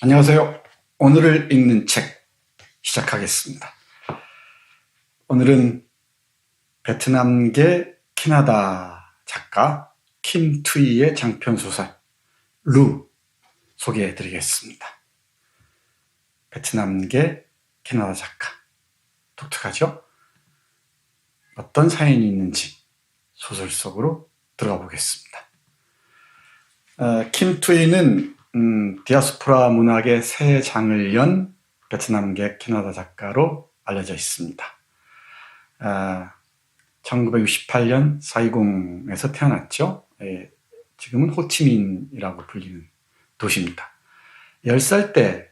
안녕하세요. 오늘을 읽는 책 시작하겠습니다. 오늘은 베트남계 캐나다 작가 킴 투이의 장편 소설 루 소개해 드리겠습니다. 베트남계 캐나다 작가. 독특하죠? 어떤 사연이 있는지 소설 속으로 들어가 보겠습니다. 어, 킴 투이는 음, 디아스포라 문학의 새 장을 연 베트남계 캐나다 작가로 알려져 있습니다. 아, 1968년 사이공에서 태어났죠. 예, 지금은 호치민이라고 불리는 도시입니다. 10살 때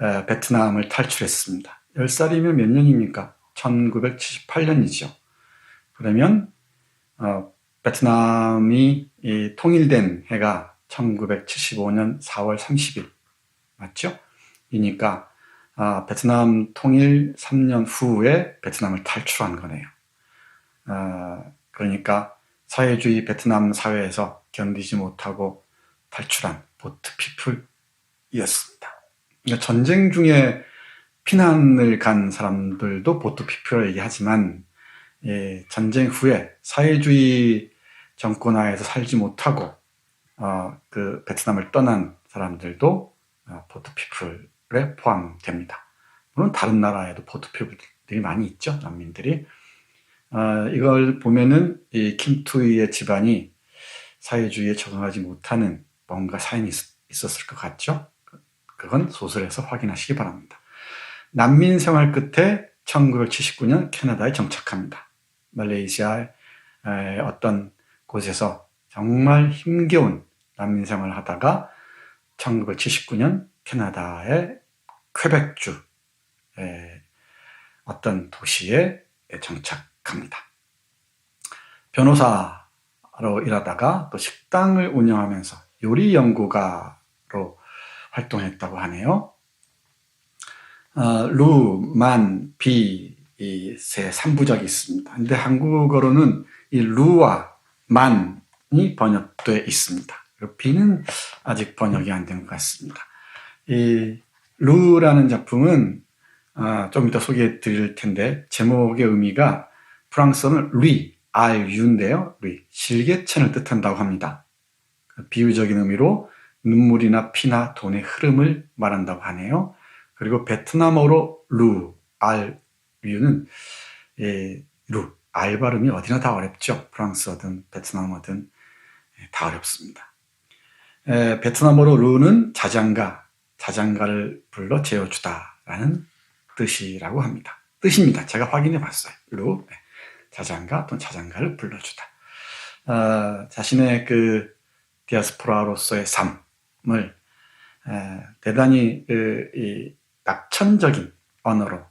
에, 베트남을 탈출했습니다. 10살이면 몇 년입니까? 1978년이죠. 그러면 어, 베트남이 통일된 해가 1975년 4월 30일 맞죠? 이니까 아, 베트남 통일 3년 후에 베트남을 탈출한 거네요. 아, 그러니까 사회주의 베트남 사회에서 견디지 못하고 탈출한 보트 피플이었습니다. 그러니까 전쟁 중에 피난을 간 사람들도 보트 피플을 얘기하지만 예, 전쟁 후에 사회주의 정권 하에서 살지 못하고 어, 그 베트남을 떠난 사람들도 어, 포트피플에 포함됩니다. 물론 다른 나라에도 포트피플들이 많이 있죠, 난민들이. 어, 이걸 보면은 이 킴투이의 집안이 사회주의에 적응하지 못하는 뭔가 사연이 있, 었을것 같죠? 그건 소설에서 확인하시기 바랍니다. 난민 생활 끝에 1979년 캐나다에 정착합니다. 말레이시아의 어떤 곳에서 정말 힘겨운 난민 생활을 하다가 1979년 캐나다의 퀘벡주 어떤 도시에 정착합니다. 변호사로 일하다가 또 식당을 운영하면서 요리 연구가로 활동했다고 하네요. 어, 루, 만, 비, 이 세 3부작이 있습니다. 근데 한국어로는 이 루와 만, 이 번역돼 있습니다. B는 아직 번역이 안 된 것 같습니다. 이 루라는 작품은 아, 좀 이따 소개해 드릴 텐데 제목의 의미가 프랑스어는 루이, RU인데요. 루이, 실개천을 뜻한다고 합니다. 비유적인 의미로 눈물이나 피나 돈의 흐름을 말한다고 하네요. 그리고 베트남어로 루, RU는 예, 루, R 발음이 어디나 다 어렵죠. 프랑스어든 베트남어든 다 어렵습니다. 에, 베트남어로 루는 자장가, 자장가를 불러 재워주다라는 뜻이라고 합니다. 뜻입니다. 제가 확인해 봤어요. 루, 네. 자장가 또는 자장가를 불러주다. 어, 자신의 그 디아스포라로서의 삶을 에, 대단히 그, 이 낙천적인 언어로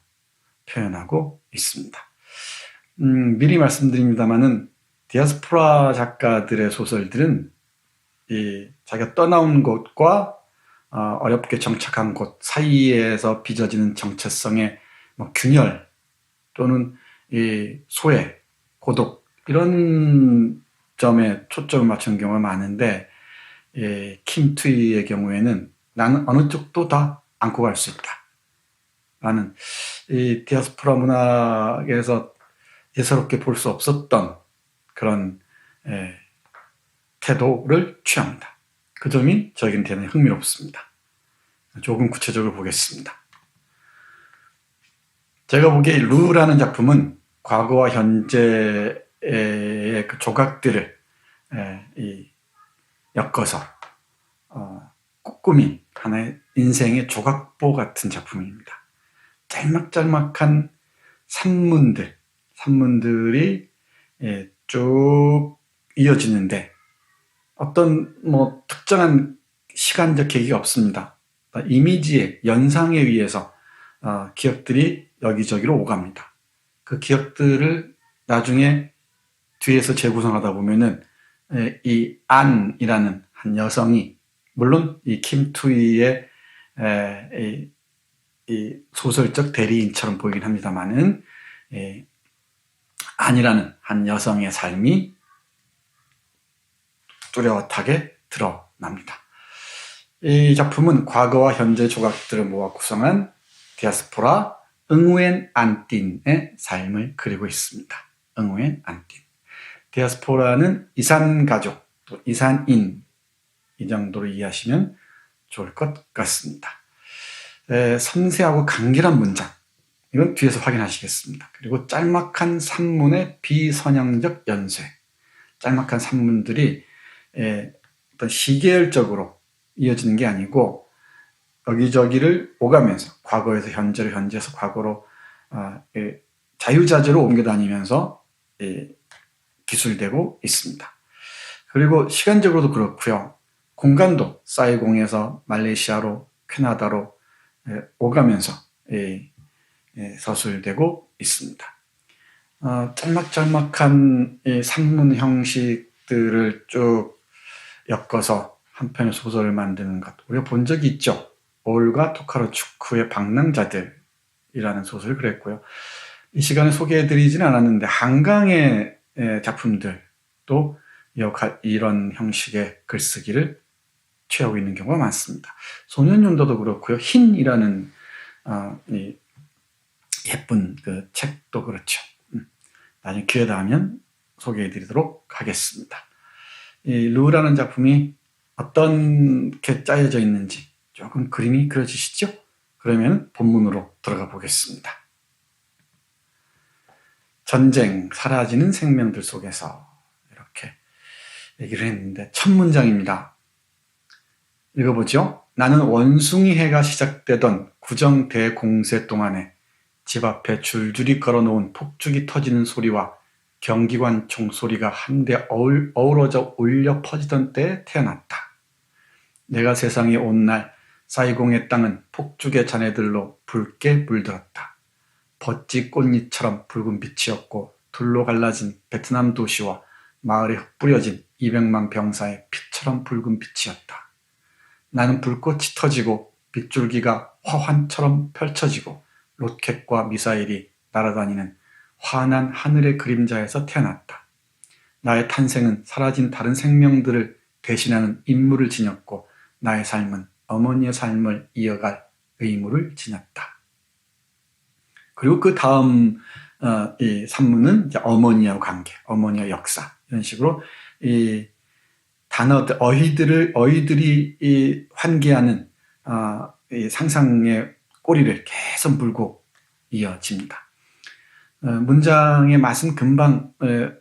표현하고 있습니다. 음, 미리 말씀드립니다만은 디아스포라 작가들의 소설들은 이 자기가 떠나온 곳과 어, 어렵게 정착한 곳 사이에서 빚어지는 정체성의 뭐 균열 또는 이 소외, 고독 이런 점에 초점을 맞추는 경우가 많은데 예, 킴투이의 경우에는 나는 어느 쪽도 다 안고 갈 수 있다. 라는 이 디아스포라 문학에서 예사롭게 볼 수 없었던 그런 에, 태도를 취합니다. 그 점이 저에게는 흥미롭습니다. 조금 구체적으로 보겠습니다. 제가 보기에 루라는 작품은 과거와 현재의 그 조각들을 에, 이, 엮어서 어, 꾸민 하나의 인생의 조각보 같은 작품입니다. 짤막짤막한 산문들, 산문들이 예, 쭉 이어지는데 어떤 뭐 특정한 시간적 계기가 없습니다. 이미지의 연상에 의해서 어, 기억들이 여기저기로 오갑니다. 그 기억들을 나중에 뒤에서 재구성하다 보면은 에, 이 안이라는 한 여성이 물론 이이 소설적 대리인처럼 보이긴 합니다만은 아니라는 한 여성의 삶이 뚜렷하게 드러납니다. 이 작품은 과거와 현재 조각들을 모아 구성한 디아스포라 응우엔 안틴의 삶을 그리고 있습니다. 응우엔 안틴. 디아스포라는 이산 가족, 또 이산인 이 정도로 이해하시면 좋을 것 같습니다. 에, 섬세하고 간결한 문장 이건 뒤에서 확인하시겠습니다. 그리고 짤막한 산문의 비선형적 연쇄 짤막한 산문들이 에, 어떤 시계열적으로 이어지는 게 아니고 여기저기를 오가면서 과거에서 현재로 현재에서 과거로 아, 예, 자유자재로 옮겨 다니면서 예, 기술되고 있습니다. 그리고 시간적으로도 그렇고요. 공간도 사이공에서 말레이시아로 캐나다로 예, 오가면서 예, 예, 서술되고 있습니다. 어, 짤막짤막한 이 산문 형식들을 쭉 엮어서 한 편의 소설을 만드는 것 우리가 본 적이 있죠. 올과 토카로 축구의 방랑자들이라는 소설을 그랬고요. 이 시간에 소개해드리지는 않았는데 한강의 에, 작품들도 이런 형식의 글쓰기를 취하고 있는 경우가 많습니다. 소년연도도 그렇고요. 흰이라는 어, 이 예쁜 그 책도 그렇죠. 음, 나중에 기회 닿으면 소개해드리도록 하겠습니다. 이 루라는 작품이 어떻게 짜여져 있는지 조금 그림이 그려지시죠? 그러면 본문으로 들어가 보겠습니다. 전쟁, 사라지는 생명들 속에서 이렇게 얘기를 했는데 첫 문장입니다. 읽어보죠. 나는 원숭이 해가 시작되던 구정 대공세 동안에 집 앞에 줄줄이 걸어놓은 폭죽이 터지는 소리와 경기관 총소리가 한데 어우러져 울려 퍼지던 때에 태어났다. 내가 세상에 온 날 사이공의 땅은 폭죽의 잔해들로 붉게 물들었다. 벗지 꽃잎처럼 붉은 빛이었고 둘로 갈라진 베트남 도시와 마을에 흩뿌려진 200만 병사의 피처럼 붉은 빛이었다. 나는 불꽃이 터지고 빗줄기가 화환처럼 펼쳐지고 로켓과 미사일이 날아다니는 환한 하늘의 그림자에서 태어났다. 나의 탄생은 사라진 다른 생명들을 대신하는 임무를 지녔고 나의 삶은 어머니의 삶을 이어갈 의무를 지녔다. 그리고 그 다음 어, 이 산문은 어머니와 관계, 어머니와 역사 이런 식으로 이 단어들 어휘들을 어휘들이 이 환기하는 어, 이 상상의 꼬리를 계속 물고 이어집니다. 어, 문장의 맛은 금방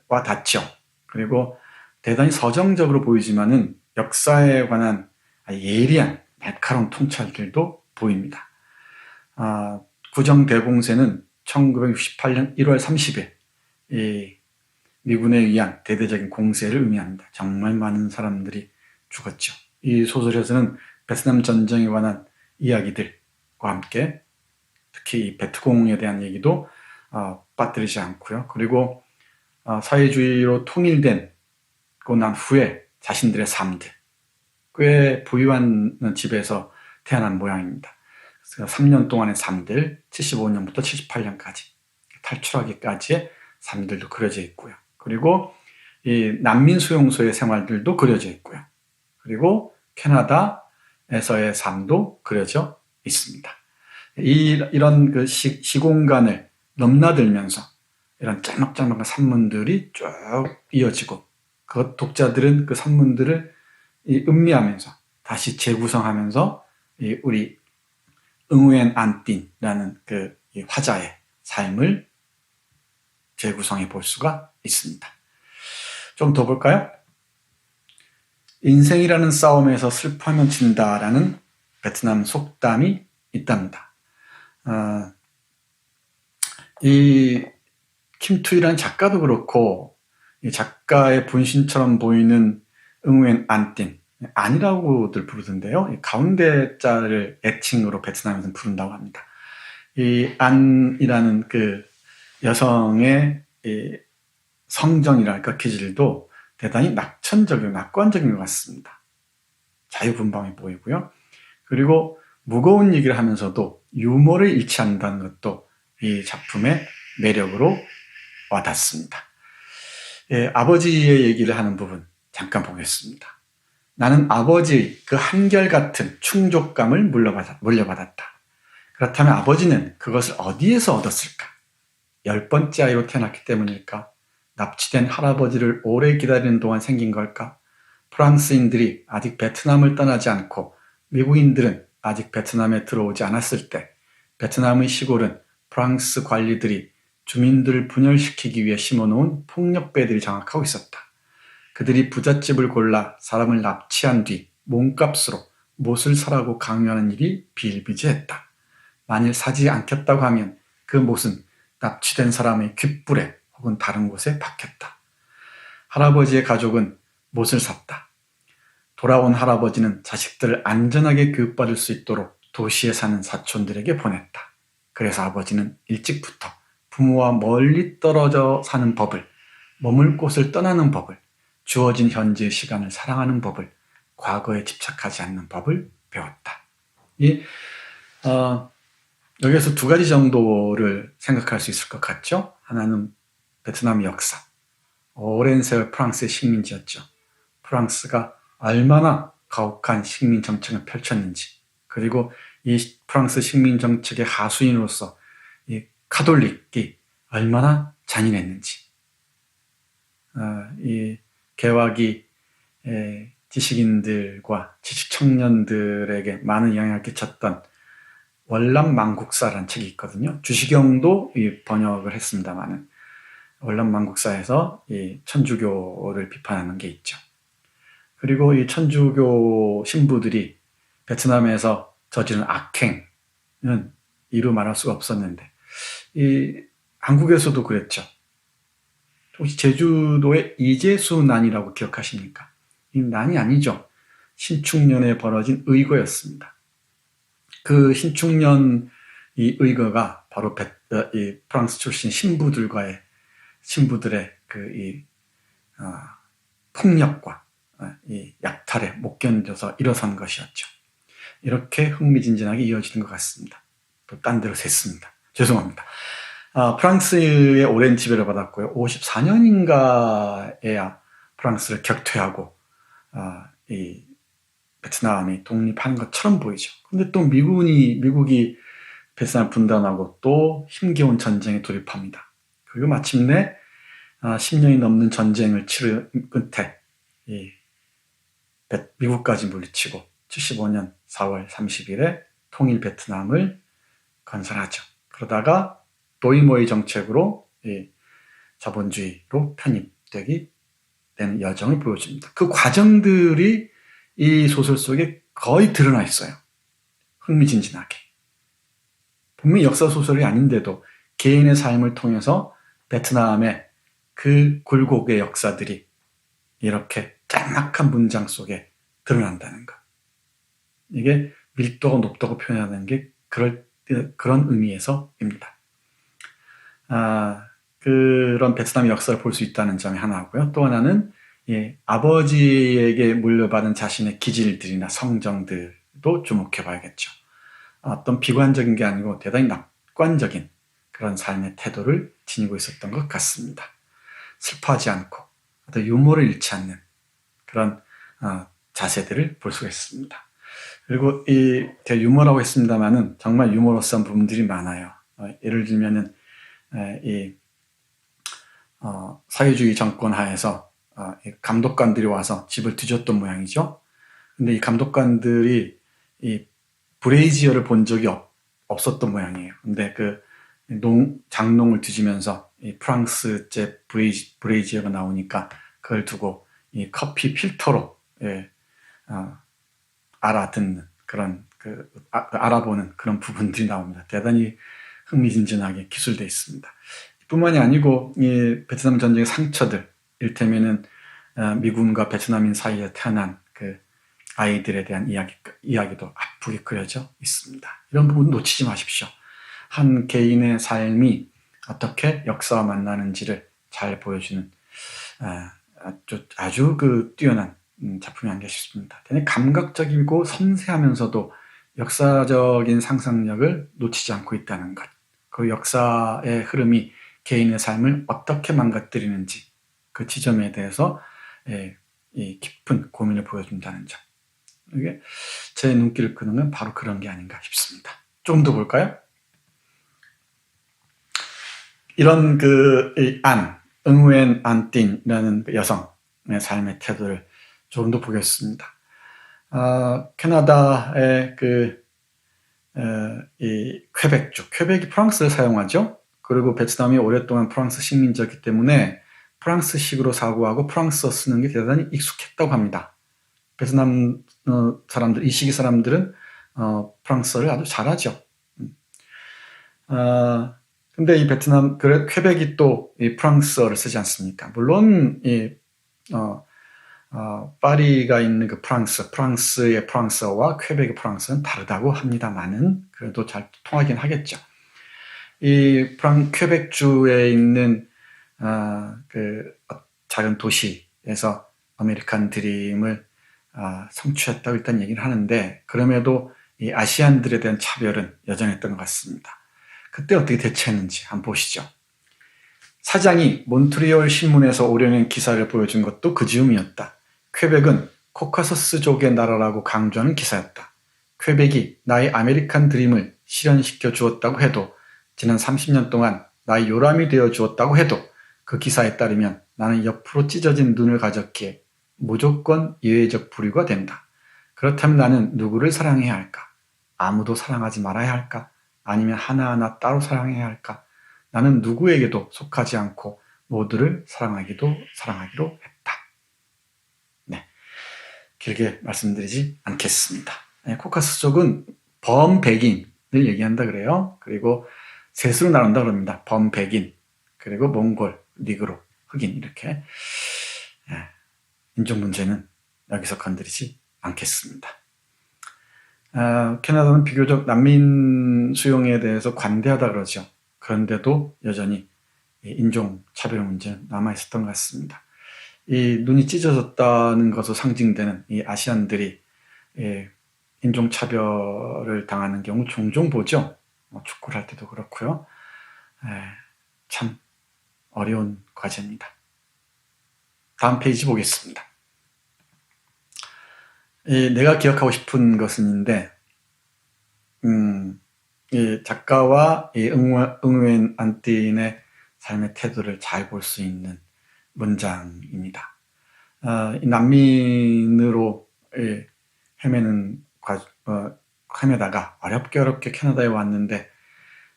와 닿죠. 그리고 대단히 서정적으로 보이지만은 역사에 관한 예리한 날카로운 통찰들도 보입니다. 아, 구정대공세는 1968년 1월 30일 이 미군에 의한 대대적인 공세를 의미합니다. 정말 많은 사람들이 죽었죠. 이 소설에서는 베트남 전쟁에 관한 이야기들과 함께 특히 베트공에 대한 얘기도 어, 빠뜨리지 않고요. 그리고 어, 사회주의로 통일된 고난 후에 자신들의 삶들, 꽤 부유한 집에서 태어난 모양입니다. 그래서 3년 동안의 삶들, 75년부터 78년까지 탈출하기까지의 삶들도 그려져 있고요. 그리고 이 난민 수용소의 생활들도 그려져 있고요. 그리고 캐나다에서의 삶도 그려져 있습니다. 이, 이런 그 시, 시공간을 넘나들면서 이런 짤막짤막한 산문들이 쭉 이어지고 그 독자들은 그 산문들을 음미하면서 다시 재구성하면서 우리 응우엔 안틴이라는 그 화자의 삶을 재구성해 볼 수가 있습니다. 좀 더 볼까요? 인생이라는 싸움에서 슬퍼하면 진다라는 베트남 속담이 있답니다. 어, 이 김투이라는 작가도 그렇고 이 작가의 본신처럼 보이는 응우엔 안틴 아니라고들 부르던데요. 가운데 자를 애칭으로 베트남에서는 부른다고 합니다. 이 안이라는 그 여성의 이 성정이랄까 기질도 대단히 낙천적이고 낙관적인 것 같습니다. 자유분방해 보이고요. 그리고 무거운 얘기를 하면서도 유머를 잃지 않는다는 것도 이 작품의 매력으로 와닿습니다. 예, 아버지의 얘기를 하는 부분 잠깐 보겠습니다. 나는 아버지의 그 한결같은 충족감을 물려받았, 물려받았다. 그렇다면 아버지는 그것을 어디에서 얻었을까? 열 번째 아이로 태어났기 때문일까? 납치된 할아버지를 오래 기다리는 동안 생긴 걸까? 프랑스인들이 아직 베트남을 떠나지 않고 미국인들은 아직 베트남에 들어오지 않았을 때 베트남의 시골은 프랑스 관리들이 주민들을 분열시키기 위해 심어놓은 폭력배들이 장악하고 있었다. 그들이 부잣집을 골라 사람을 납치한 뒤 몸값으로 못을 사라고 강요하는 일이 비일비재했다. 만일 사지 않겠다고 하면 그 못은 납치된 사람의 귓불에 혹은 다른 곳에 박혔다. 할아버지의 가족은 못을 샀다. 돌아온 할아버지는 자식들을 안전하게 교육받을 수 있도록 도시에 사는 사촌들에게 보냈다. 그래서 아버지는 일찍부터 부모와 멀리 떨어져 사는 법을, 머물 곳을 떠나는 법을, 주어진 현재의 시간을 사랑하는 법을, 과거에 집착하지 않는 법을 배웠다. 이, 어, 여기에서 두 가지 정도를 생각할 수 있을 것 같죠? 하나는 베트남의 역사. 오랜 세월 프랑스의 식민지였죠. 프랑스가 얼마나 가혹한 식민 정책을 펼쳤는지, 그리고 이 프랑스 식민 정책의 하수인으로서 이 카톨릭이 얼마나 잔인했는지, 어, 이 개화기 지식인들과 지식 청년들에게 많은 영향을 끼쳤던 월남망국사라는 책이 있거든요. 주시경도 번역을 했습니다만은 월남망국사에서 이 천주교를 비판하는 게 있죠. 그리고 이 천주교 신부들이 베트남에서 저지른 악행은 이루 말할 수가 없었는데 이 한국에서도 그랬죠. 혹시 제주도의 이재수 난이라고 기억하십니까? 이 난이 아니죠. 신축년에 벌어진 의거였습니다. 그 신축년 이 의거가 바로 베, 어, 이 프랑스 출신 신부들과의 신부들의 그이 어, 폭력과 어, 이 약탈에 못 견뎌서 일어선 것이었죠. 이렇게 흥미진진하게 이어지는 것 같습니다. 또 딴 데로 샜습니다. 죄송합니다. 아, 프랑스의 오랜 지배를 받았고요. 54년인가에야 프랑스를 격퇴하고 아, 이 베트남이 독립한 것처럼 보이죠. 근데 또 미군이 미국이 베트남 분단하고 또 힘겨운 전쟁에 돌입합니다. 그리고 마침내 아, 10년이 넘는 전쟁을 치른 끝에 이 미국까지 물리치고 75년 4월 30일에 통일 베트남을 건설하죠. 그러다가 도이모의 정책으로 자본주의로 편입되기 되는 여정을 보여줍니다. 그 과정들이 이 소설 속에 거의 드러나 있어요. 흥미진진하게. 분명히 역사 소설이 아닌데도 개인의 삶을 통해서 베트남의 그 굴곡의 역사들이 이렇게 짤막한 문장 속에 드러난다는 것. 이게 밀도가 높다고 표현하는 게 그럴, 그런 의미에서입니다. 아, 그런 베트남의 역사를 볼 수 있다는 점이 하나고요. 또 하나는 예, 아버지에게 물려받은 자신의 기질들이나 성정들도 주목해 봐야겠죠. 어떤 비관적인 게 아니고 대단히 낙관적인 그런 삶의 태도를 지니고 있었던 것 같습니다. 슬퍼하지 않고 또 유머를 잃지 않는 그런 어, 자세들을 볼 수가 있습니다. 그리고 이 제가 유머라고 했습니다만은 정말 유머러스한 부분들이 많아요. 어, 예를 들면은 이 어, 사회주의 정권 하에서 어, 감독관들이 와서 집을 뒤졌던 모양이죠. 근데 이 감독관들이 이 브레이지어를 본 적이 없, 없었던 모양이에요. 근데 그 농, 장롱을 뒤지면서 이 프랑스제 브레이지, 브레이지어가 나오니까 그걸 두고 이 커피 필터로 예, 어, 알아듣는 그런 그 아, 알아보는 그런 부분들이 나옵니다. 대단히 흥미진진하게 기술되어 있습니다. 뿐만이 아니고 이 베트남 전쟁의 상처들, 일테면은 어, 미군과 베트남인 사이에 태어난 그 아이들에 대한 이야기, 이야기도 아프게 그려져 있습니다. 이런 부분 놓치지 마십시오. 한 개인의 삶이 어떻게 역사와 만나는지를 잘 보여주는 어, 아주, 아주 그 뛰어난 음, 작품이 아닌가 싶습니다. 대단히 감각적이고 섬세하면서도 역사적인 상상력을 놓치지 않고 있다는 것. 그 역사의 흐름이 개인의 삶을 어떻게 망가뜨리는지 그 지점에 대해서 예, 이 깊은 고민을 보여준다는 점. 이게 제 눈길을 끄는 건 바로 그런 게 아닌가 싶습니다. 좀 더 볼까요? 이런 그 안, 응웬 안틴이라는 그 여성의 삶의 태도를 조금 더 보겠습니다. 어, 캐나다의 그, 어, 이 퀘벡주, 퀘벡이 프랑스를 사용하죠. 그리고 베트남이 오랫동안 프랑스 식민지였기 때문에 프랑스식으로 사고하고 프랑스어 쓰는 게 대단히 익숙했다고 합니다. 베트남 어, 사람들, 이 시기 사람들은 어, 프랑스어를 아주 잘하죠. 음. 어, 근데 이 베트남, 그래, 퀘벡이 또 이 프랑스어를 쓰지 않습니까? 물론, 이, 어, 어, 파리가 있는 그 프랑스, 프랑스의 프랑스어와 퀘벡의 프랑스는 다르다고 합니다만은 그래도 잘 통하긴 하겠죠. 이 프랑 퀘벡주에 있는 어, 그 작은 도시에서 아메리칸 드림을 어, 성취했다고 일단 얘기를 하는데 그럼에도 이 아시안들에 대한 차별은 여전했던 것 같습니다. 그때 어떻게 대처했는지 한번 보시죠. 사장이 몬트리올 신문에서 오려낸 기사를 보여준 것도 그 즈음이었다. 퀘벡은 코카서스족의 나라라고 강조하는 기사였다. 퀘벡이 나의 아메리칸 드림을 실현시켜 주었다고 해도 지난 30년 동안 나의 요람이 되어 주었다고 해도 그 기사에 따르면 나는 옆으로 찢어진 눈을 가졌기에 무조건 예외적 부류가 된다. 그렇다면 나는 누구를 사랑해야 할까? 아무도 사랑하지 말아야 할까? 아니면 하나하나 따로 사랑해야 할까? 나는 누구에게도 속하지 않고 모두를 사랑하기도 사랑하기로 했다. 네. 길게 말씀드리지 않겠습니다. 네, 코카스족은 범백인을 얘기한다 그래요. 그리고 셋으로 나눈다 그럽니다. 범백인, 그리고 몽골, 니그로, 흑인 이렇게 네. 인종 문제는 여기서 건드리지 않겠습니다. 어, 캐나다는 비교적 난민 수용에 대해서 관대하다 그러죠. 그런데도 여전히 인종 차별 문제는 남아 있었던 것 같습니다. 이 눈이 찢어졌다는 것으로 상징되는 이 아시안들이 예, 인종 차별을 당하는 경우 종종 보죠. 뭐 축구를 할 때도 그렇고요. 예, 참 어려운 과제입니다. 다음 페이지 보겠습니다. 이 내가 기억하고 싶은 것은인데, 음, 이 작가와 이 응웬 안틴의 삶의 태도를 잘 볼 수 있는 문장입니다. 어, 이 난민으로 예, 헤매는 과, 어, 헤매다가 어렵게 어렵게 캐나다에 왔는데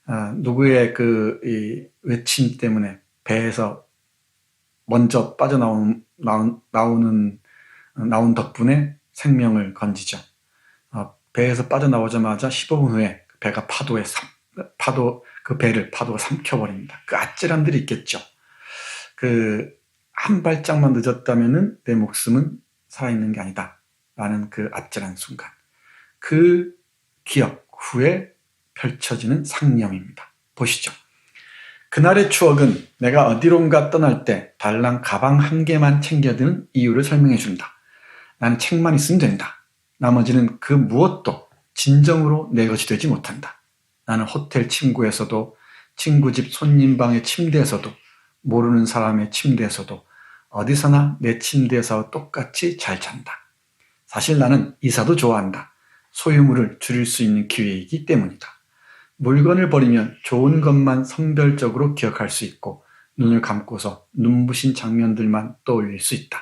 어, 누구의 그이 외침 때문에 배에서 먼저 빠져나온 나온, 나오는 나온 덕분에 생명을 건지죠. 어, 배에서 빠져나오자마자 15분 후에 배가 파도에 삼, 파도 그 배를 파도가 삼켜버립니다. 그 아찔함들이 있겠죠. 그 한 발짝만 늦었다면은 내 목숨은 살아있는 게 아니다. 라는 그 아찔한 순간. 그 기억 후에 펼쳐지는 상념입니다. 보시죠. 그날의 추억은 내가 어디론가 떠날 때 달랑 가방 한 개만 챙겨드는 이유를 설명해 준다. 난 책만 있으면 된다. 나머지는 그 무엇도 진정으로 내 것이 되지 못한다. 나는 호텔 침구에서도 친구 집 손님 방의 침대에서도 모르는 사람의 침대에서도 어디서나 내 침대에서 똑같이 잘 잔다. 사실 나는 이사도 좋아한다. 소유물을 줄일 수 있는 기회이기 때문이다. 물건을 버리면 좋은 것만 선별적으로 기억할 수 있고 눈을 감고서 눈부신 장면들만 떠올릴 수 있다.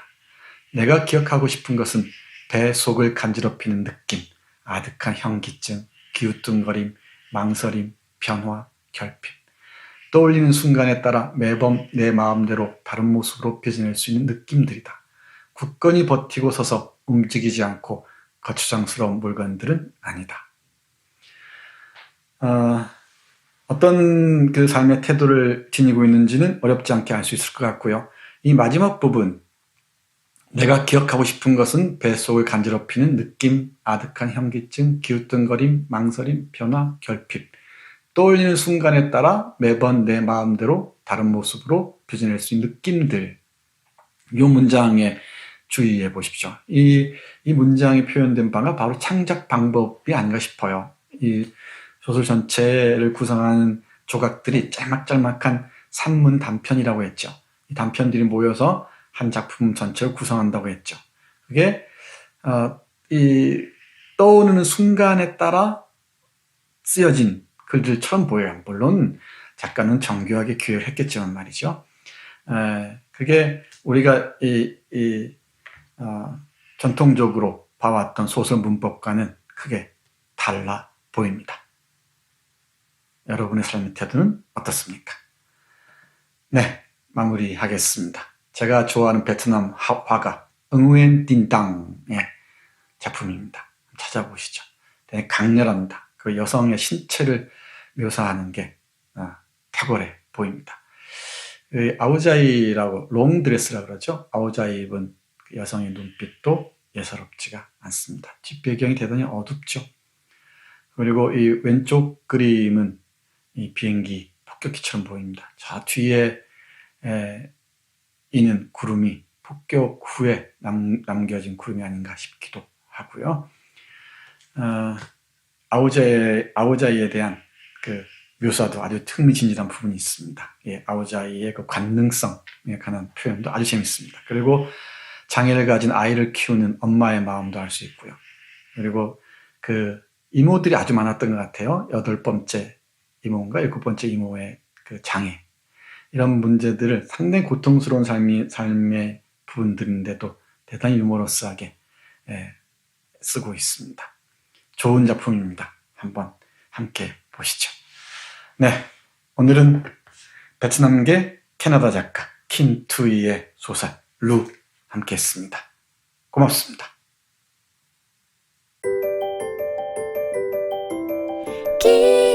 내가 기억하고 싶은 것은 배 속을 간지럽히는 느낌, 아득한 현기증, 기우뚱거림, 망설임, 변화, 결핍. 떠올리는 순간에 따라 매번 내 마음대로 다른 모습으로 펴져낼 수 있는 느낌들이다. 굳건히 버티고 서서 움직이지 않고 거추장스러운 물건들은 아니다. 어, 어떤 그 삶의 태도를 지니고 있는지는 어렵지 않게 알 수 있을 것 같고요. 이 마지막 부분, 내가 기억하고 싶은 것은 뱃속을 간지럽히는 느낌, 아득한 현기증, 기웃등거림, 망설임, 변화, 결핍. 떠올리는 순간에 따라 매번 내 마음대로 다른 모습으로 빚어낼 수 있는 느낌들. 이 문장에 주의해 보십시오. 이, 이 문장이 표현된 바가 바로 창작 방법이 아닌가 싶어요. 이 소설 전체를 구성하는 조각들이 짤막짤막한 산문 단편이라고 했죠. 이 단편들이 모여서 한 작품 전체를 구성한다고 했죠. 그게 어, 이 떠오르는 순간에 따라 쓰여진 글들처럼 보여요. 물론 작가는 정교하게 기획을 했겠지만 말이죠. 에, 그게 우리가 이, 이 어, 전통적으로 봐왔던 소설 문법과는 크게 달라 보입니다. 여러분의 삶의 태도는 어떻습니까? 네, 마무리하겠습니다. 제가 좋아하는 베트남 화- 화가 응우엔 딘땅의 작품입니다. 찾아보시죠. 되게 강렬합니다. 그 여성의 신체를 묘사하는 게 아, 탁월해 보입니다. 그 아오자이라고 롱드레스라고 그러죠. 아오자이 입은 그 여성의 눈빛도 예사롭지가 않습니다. 뒷배경이 대단히 어둡죠. 그리고 이 왼쪽 그림은 이 비행기 폭격기처럼 보입니다. 저 뒤에 에, 있는 구름이 폭격 후에 남, 남겨진 구름이 아닌가 싶기도 하고요. 어, 아오자이, 아오자이에 대한 그 묘사도 아주 흥미진진한 부분이 있습니다. 예, 아오자이의 그 관능성에 관한 표현도 아주 재밌습니다. 그리고 장애를 가진 아이를 키우는 엄마의 마음도 알 수 있고요. 그리고 그 이모들이 아주 많았던 것 같아요. 여덟 번째 이모인가 일곱 번째 이모의 그 장애 이런 문제들을 상당히 고통스러운 삶이 삶의 부분들인데도 대단히 유머러스하게 예, 쓰고 있습니다. 좋은 작품입니다. 한번 함께 보시죠. 네, 오늘은 베트남계 캐나다 작가 킨 투이의 소설 루 함께 했습니다. 고맙습니다. 길